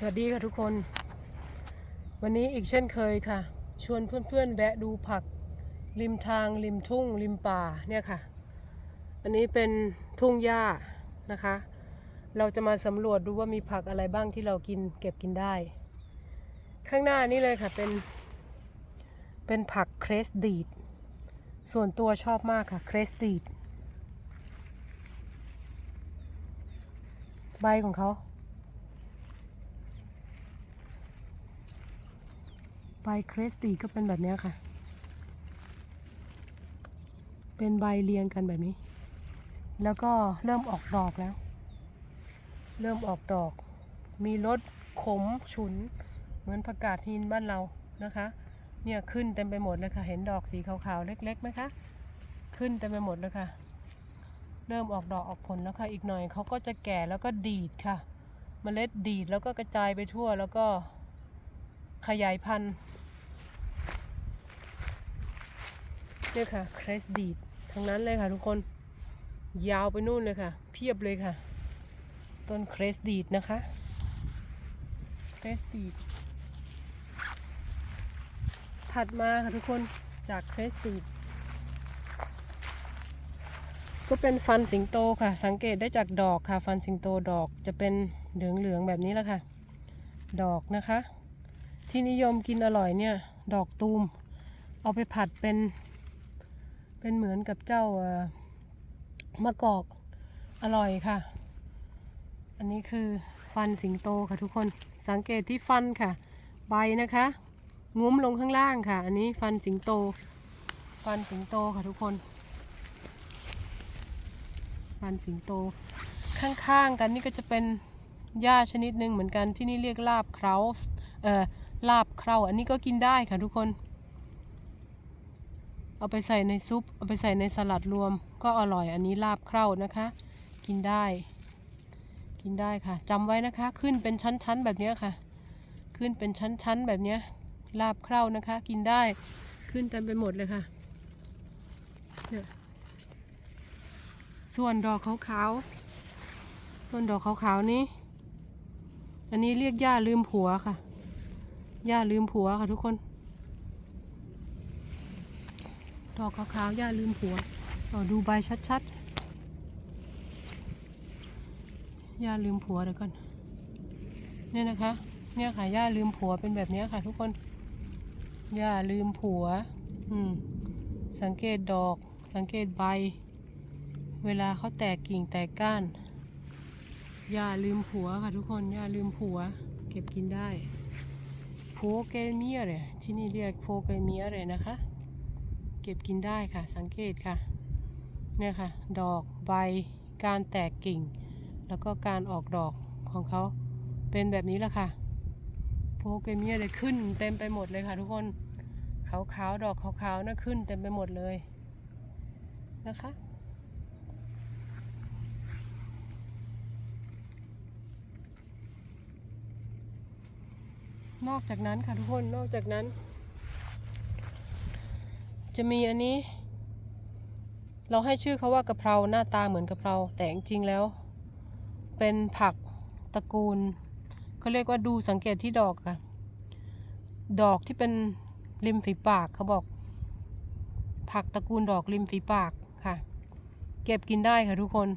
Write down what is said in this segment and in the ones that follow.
สวัสดีค่ะทุกคน วันนี้อีกเช่นเคยค่ะ ชวนเพื่อนๆแวะดูผัก ริมทางริมทุ่ง ริมป่าเนี่ยค่ะ อันนี้เป็นทุ่งหญ้านะคะ เราจะมาสำรวจดูว่ามีผักอะไรบ้างที่เรากินเก็บกินได้ ข้างหน้านี่เลยค่ะเป็น เป็นผักเครสดีด ส่วนตัวชอบมากค่ะเครสดีดใบของเขา บเครสตีก็เป็นแบบนี้ค่ะ เป็นใบเรียงกันแบบนี้ แล้วก็เริ่มออกดอกแล้ว เริ่มออกดอก มีรสขมฉุน เหมือนผักกาดหินบ้านเรานะคะ เนี่ยขึ้นเต็มไปหมดเลยค่ะ เห็นดอกสีขาวๆเล็กๆไหมคะ ขึ้นเต็มไปหมดเลยค่ะ เริ่มออกดอกออกผลแล้วค่ะ อีกหน่อยเขาก็จะแก่แล้วก็ดีดค่ะเมล็ดดีดแล้วก็กระจายไปทั่วแล้วก็ขยายพันธุ์ เนี่ยค่ะเครสดีดทั้งนั้นเลยค่ะทุกคนยาวไปนู่นเลยค่ะ เพียบเลยค่ะ ต้นเครสดีดนะคะเครสดีดถัดมาค่ะทุกคนจากเครสดีดก็เป็นฟันสิงโตค่ะ สังเกตได้จากดอกค่ะ ฟันสิงโตดอกจะเป็นเหลืองๆแบบนี้แหละค่ะ ดอกนะคะ ที่นิยมกินอร่อยเนี่ย ดอกตูม เอาไปผัดเป็น เป็นเหมือนกับเจ้าเออมะกอกอร่อยค่ะ อันนี้คือฟันสิงโตค่ะทุกคน สังเกตที่ฟันค่ะ ใบนะคะงุ้มลงข้างล่างค่ะ อันนี้ฟันสิงโต ฟันสิงโตค่ะทุกคน ฟันสิงโต ข้างๆกันนี่ก็จะเป็นหญ้าชนิดหนึ่งเหมือนกันที่นี่เรียกลาบเคราส์เอ่อลาบเคราอันนี้ก็กินได้ค่ะทุกคน เอาไปใส่ในซุป เอาไปใส่ในสลัดรวม ก็อร่อยอันนี้ลาบเคร้านะคะ กินได้ กินได้ค่ะจำไว้นะคะ ขึ้นเป็นชั้นๆ แบบนี้ค่ะ ขึ้นเป็นชั้นๆ แบบนี้ลาบเคร้านะคะ กินได้ขึ้นเต็มไปหมดเลยค่ะเนี่ยส่วนดอกขาวๆส่วนดอกขาวๆนี้ อันนี้เรียกหญ้าลืมผัวค่ะหญ้าลืมผัวค่ะทุกคน ดอกขาวๆย่าลืมผัวดูใบชัดๆย่าลืมผัวเดี๋ยวก่อนเนี่ยนะคะ เนี่ยค่ะย่าลืมผัวเป็นแบบนี้ค่ะทุกคนย่าลืมผัว อืม สังเกตดอก สังเกตใบ เวลาเขาแตกกิ่งแตกก้านย่าลืมผัวค่ะทุกคนย่าลืมผัว เก็บกินได้โฟเกลเมียเลยที่นี่เรียกโฟเกลเมียเลยนะคะ ก็บกินได้ค่ะ สังเกตค่ะ เนี่ยค่ะ ดอกใบ การแตกกิ่ง แล้วก็การออกดอกของเขาเป็นแบบนี้แหละค่ะ โฟเกเมียเลยขึ้นเต็มไปหมดเลยค่ะ ทุกคน ขาวๆ ดอกขาวๆน่ะขึ้นเต็มไปหมดเลยนะคะนอกจากนั้นค่ะทุกคน นอกจากนั้น จะมีอันนี้ เราให้ชื่อเขาว่ากะเพราหน้าตาเหมือนกะเพราแต่จริงๆแล้ว เป็นผักตระกูลเขาเรียกว่าดูสังเกตที่ดอกค่ะ ดอกที่เป็นริมฝีปากเขาบอก ผักตระกูลดอกริมฝีปากค่ะ เก็บกินได้ค่ะทุกคน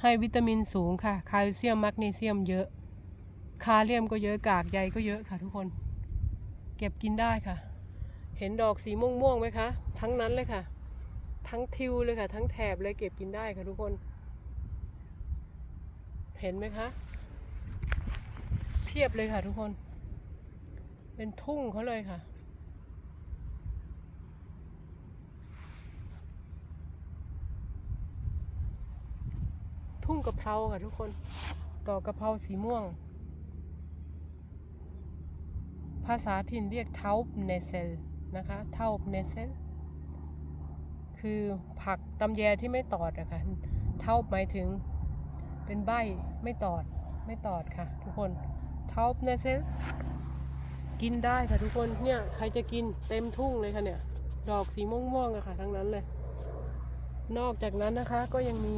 ให้วิตามินสูงค่ะแคลเซียมแมกนีเซียมเยอะคาเลียมก็เยอะกากใยก็เยอะค่ะทุกคน เก็บกินได้ค่ะ เห็นดอกสีม่วงม่วงๆไหมคะ ทั้งนั้นเลยค่ะ ทั้งทิวเลยค่ะ ทั้งแถบเลยเก็บกินได้ค่ะทุกคน เห็นไหมคะเพียบเลยค่ะทุกคน เป็นทุ่งเขาเลยค่ะทุ่งกะเพราค่ะทุกคน ดอกกะเพราสีม่วง ภาษาถิ่นเรียกเทาเนเซล นะคะเท่าเนเซลคือผักตำแยที่ไม่ตอดอะคะ่ะเท่าหมายถึงเป็นใบไม่ตอดไม่ตอดค่ะ ทุกคนเท่าเนเซลกินได้ค่ะทุกคนเนี่ยใครจะกินเต็มทุ่งเลยค่ะเนี่ยดอกสีม่วงๆอะค่ะทั้งนั้นเลย นอกจากนั้นนะคะก็ยังมี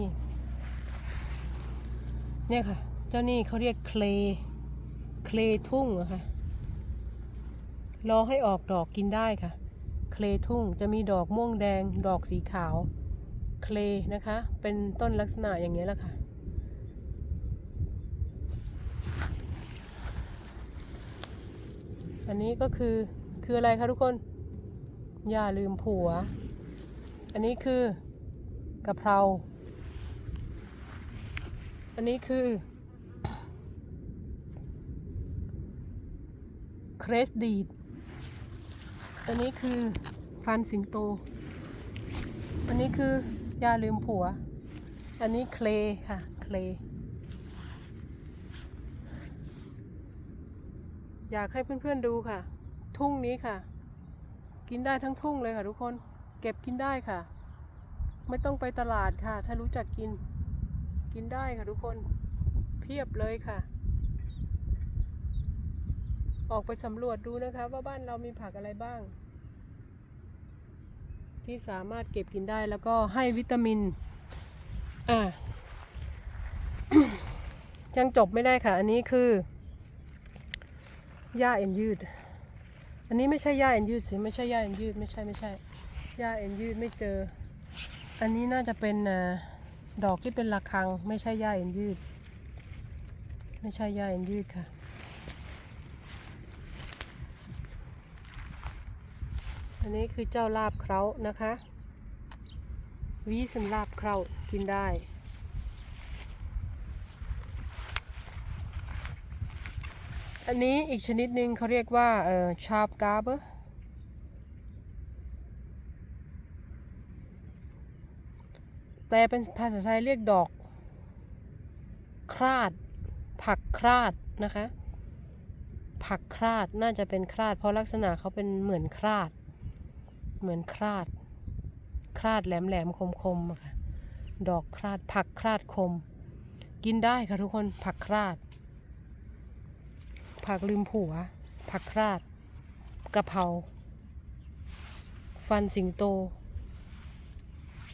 เนี่ยค่ะ เจ้านี่เขาเรียกเคลเคลทุ่งอะค่ะ รอให้ออกดอกกินได้ค่ะ เคลทุ่งจะมีดอกม่วงแดง ดอกสีขาว เคลนะคะ เป็นต้นลักษณะอย่างนี้แหละค่ะ อันนี้ก็คือคืออะไรคะทุกคน อย่าลืมผัว อันนี้คือกะเพรา อันนี้คือเครสดีด อันนี้คือฟันสิงโต อันนี้คือยาลืมผัว อันนี้เคลค่ะ เคล อยากให้เพื่อนๆดูค่ะ ทุ่งนี้ค่ะ กินได้ทั้งทุ่งเลยค่ะทุกคน เก็บกินได้ค่ะ ไม่ต้องไปตลาดค่ะ ถ้ารู้จักกิน กินได้ค่ะทุกคน เพียบเลยค่ะ ออกไปสำรวจดูนะคะ ว่าบ้านเรามีผักอะไรบ้าง ที่สามารถเก็บกินได้แล้วก็ให้วิตามิน อะยังจบไม่ได้ค่ะ อันนี้คือหญ้าเอ็นยืด อันนี้ไม่ใช่หญ้าเอ็นยืดสิไม่ใช่หญ้าเอ็นยืดไม่ใช่ไม่ใช่หญ้าเอ็นยืดไม่เจอ อันนี้น่าจะเป็นดอกที่เป็นระฆัง ไม่ใช่หญ้าเอ็นยืด ไม่ใช่หญ้าเอ็นยืดค่ะ อันนี้คือเจ้าลาบเครานะคะวีสันลาบเครากินได้อันนี้อีกชนิดหนึ่งเขาเรียกว่าเอ่อชาร์ปกาเบอร์แปลเป็นภาษาไทยเรียกดอก คราด ผักคราดนะคะ ผักคราดน่าจะเป็นคราด เพราะลักษณะเขาเป็นเหมือนคราด เหมือนคราด คราดแหลมแหลมคมคมๆค่ะ ดอกคราดผักคราดคม กินได้ค่ะทุกคนผักคราด ผักลืมผัว ผักคราดกระเพราฟันสิงโต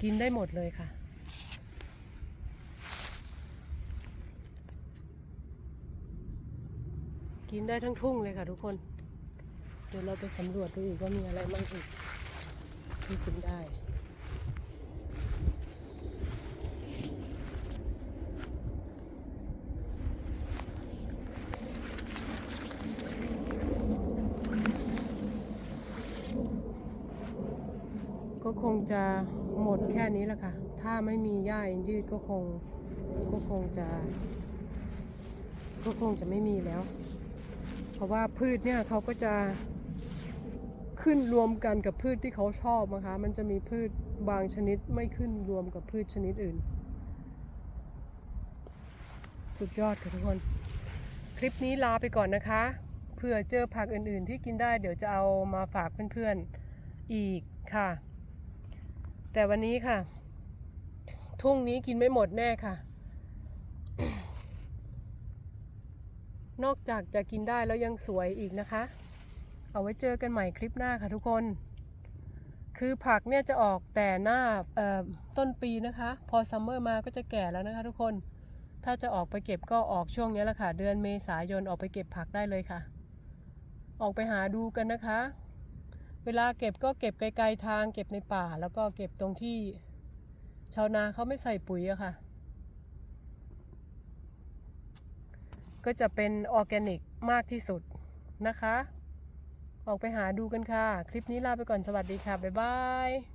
กินได้หมดเลยค่ะกินได้ทั้งทุ่งเลยค่ะทุกคน เดี๋ยวเราไปสำรวจดูอีกว่ามีอะไรบ้างอีก ที่กินได้ ก็คงจะหมดแค่นี้แหละค่ะ ถ้าไม่มีหญ้ายืดก็คงก็คงจะก็คงจะไม่มีแล้ว เพราะว่าพืชเนี่ยเขาก็จะ ขึ้นรวมกันกับพืชที่เขาชอบนะคะ มันจะมีพืชบางชนิดไม่ขึ้นรวมกับพืชชนิดอื่น สุดยอดค่ะทุกคน คลิปนี้ลาไปก่อนนะคะเผื่อเจอผักอื่นๆ ที่กินได้เดี๋ยวจะเอามาฝากเพื่อนๆอีกค่ะ แต่วันนี้ค่ะ ทุ่งนี้กินไม่หมดแน่ค่ะ นอกจากจะกินได้แล้วยังสวยอีกนะคะ เอาไว้เจอกันใหม่คลิปหน้าค่ะทุกคน คือผักเนี่ยจะออกแต่หน้าต้นปีนะคะ พอซัมเมอร์มาก็จะแก่แล้วนะคะทุกคน ถ้าจะออกไปเก็บก็ออกช่วงนี้แหละค่ะ เดือนเมษายนออกไปเก็บผักได้เลยค่ะ ออกไปหาดูกันนะคะ เวลาเก็บก็เก็บไกลๆทาง เก็บในป่า แล้วก็เก็บตรงที่ชาวนาเขาไม่ใส่ปุ๋ยอะค่ะ ก็จะเป็นออร์แกนิกมากที่สุดนะคะ ออกไปหาดูกันค่ะ คลิปนี้ลาไปก่อนสวัสดีค่ะ บ๊ายบาย